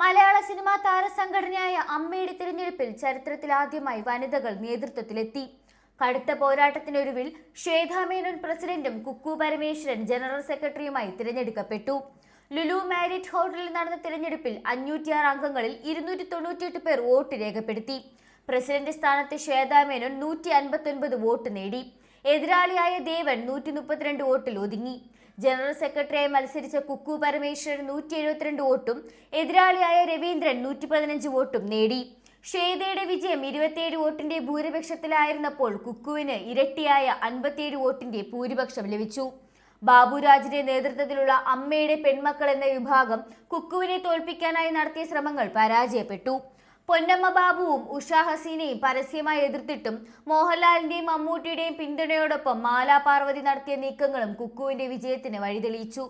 മലയാള cinema താരസംഘടനയായ അമ്മയുടെ തിരഞ്ഞെടുപ്പിൽ ചരിത്രത്തിൽ ആദ്യമായി വനിതകൾ നേതൃത്വത്തിലെത്തി. കടുത്ത പോരാട്ടത്തിനൊരുവിൽ ശ്വേതാമേനോൻ പ്രസിഡന്റും കുക്കു പരമേശ്വരൻ ജനറൽ സെക്രട്ടറിയുമായി തിരഞ്ഞെടുക്കപ്പെട്ടു. ലുലു മാരിറ്റ് ഹോട്ടലിൽ നടന്ന തിരഞ്ഞെടുപ്പിൽ അഞ്ഞൂറ്റിയാറ് അംഗങ്ങളിൽ ഇരുന്നൂറ്റി തൊണ്ണൂറ്റിയെട്ട് പേർ വോട്ട് രേഖപ്പെടുത്തി. പ്രസിഡന്റ് സ്ഥാനത്ത് ശ്വേതാമേനോൻ നൂറ്റി അൻപത്തൊൻപത് വോട്ട് നേടി. എതിരാളിയായ ദേവൻ നൂറ്റി മുപ്പത്തിരണ്ട് വോട്ടിൽ ഒതുങ്ങി. ജനറൽ സെക്രട്ടറിയായി മത്സരിച്ച കുക്കു പരമേശ്വരൻ നൂറ്റി എഴുപത്തിരണ്ട് വോട്ടും എതിരാളിയായ രവീന്ദ്രൻ നൂറ്റി പതിനഞ്ച് വോട്ടും നേടി. ശ്വേതയുടെ വിജയം ഇരുപത്തിയേഴ് വോട്ടിന്റെ ഭൂരിപക്ഷത്തിലായിരുന്നപ്പോൾ കുക്കുവിന് ഇരട്ടിയായ അൻപത്തിയേഴ് വോട്ടിന്റെ ഭൂരിപക്ഷം ലഭിച്ചു. ബാബുരാജിന്റെ നേതൃത്വത്തിലുള്ള അമ്മയുടെ പെൺമക്കൾ എന്ന വിഭാഗം കുക്കുവിനെ തോൽപ്പിക്കാനായി നടത്തിയ ശ്രമങ്ങൾ പരാജയപ്പെട്ടു. പൊന്നമ്മ ബാബുവും ഉഷാ ഹസീനയും പരസ്യമായി എതിർത്തിട്ടും മോഹൻലാലിന്റെയും മമ്മൂട്ടിയുടെയും പിന്തുണയോടൊപ്പം മാലാ പാർവതി നടത്തിയ നീക്കങ്ങളും കുക്കുവിന്റെ വിജയത്തിന് വഴിതെളിയിച്ചു.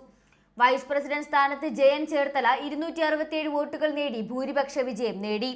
വൈസ് പ്രസിഡന്റ് സ്ഥാനത്ത് ജയൻ ചേർത്തല ഇരുന്നൂറ്റി അറുപത്തിയേഴ് വോട്ടുകൾ നേടി ഭൂരിപക്ഷ വിജയം നേടി.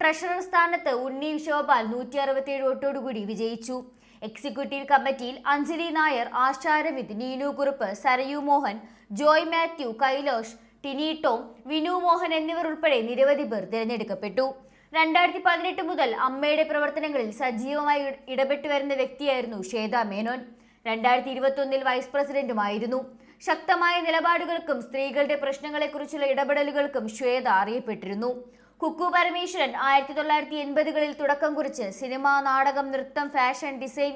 ട്രഷറർ സ്ഥാനത്ത് ഉണ്ണി ശോഭാൽ നൂറ്റി അറുപത്തിയേഴ് വോട്ടോടുകൂടി വിജയിച്ചു. എക്സിക്യൂട്ടീവ് കമ്മിറ്റിയിൽ അഞ്ജലി നായർ ആശാരവിദ് നീനു കുറുപ്പ് സരയു മോഹൻ ജോയ് മാത്യു കൈലോഷ് ടിനി ടോം വിനു മോഹൻ എന്നിവർ ഉൾപ്പെടെ നിരവധി പേർ തിരഞ്ഞെടുക്കപ്പെട്ടു. രണ്ടായിരത്തി പതിനെട്ട് മുതൽ അമ്മയുടെ പ്രവർത്തനങ്ങളിൽ സജീവമായി ഇട- ഇടപെട്ടു വരുന്ന വ്യക്തിയായിരുന്നു ശ്വേത മേനോൻ. രണ്ടായിരത്തി ഇരുപത്തൊന്നിൽ വൈസ് പ്രസിഡന്റുമായിരുന്നു. ശക്തമായ നിലപാടുകൾക്കും സ്ത്രീകളുടെ പ്രശ്നങ്ങളെക്കുറിച്ചുള്ള ഇടപെടലുകൾക്കും ശ്വേത അറിയപ്പെട്ടിരുന്നു. കുക്കു പരമേശ്വരൻ ആയിരത്തി തൊള്ളായിരത്തി എൺപതുകളിൽ തുടക്കം കുറിച്ച് സിനിമ നാടകം നൃത്തം ഫാഷൻ ഡിസൈൻ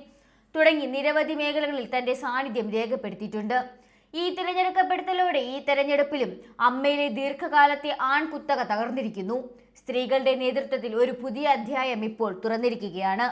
തുടങ്ങി നിരവധി മേഖലകളിൽ തന്റെ സാന്നിധ്യം രേഖപ്പെടുത്തിയിട്ടുണ്ട്. ഈ തിരഞ്ഞെടുക്കപ്പെടുത്തലോടെ ഈ തെരഞ്ഞെടുപ്പിലും അമ്മയിലെ ദീർഘകാലത്തെ ആൺകുത്തക തകർന്നിരിക്കുന്നു. സ്ത്രീകളുടെ നേതൃത്വത്തിൽ ഒരു പുതിയ അധ്യായം ഇപ്പോൾ തുറന്നിരിക്കുകയാണ്.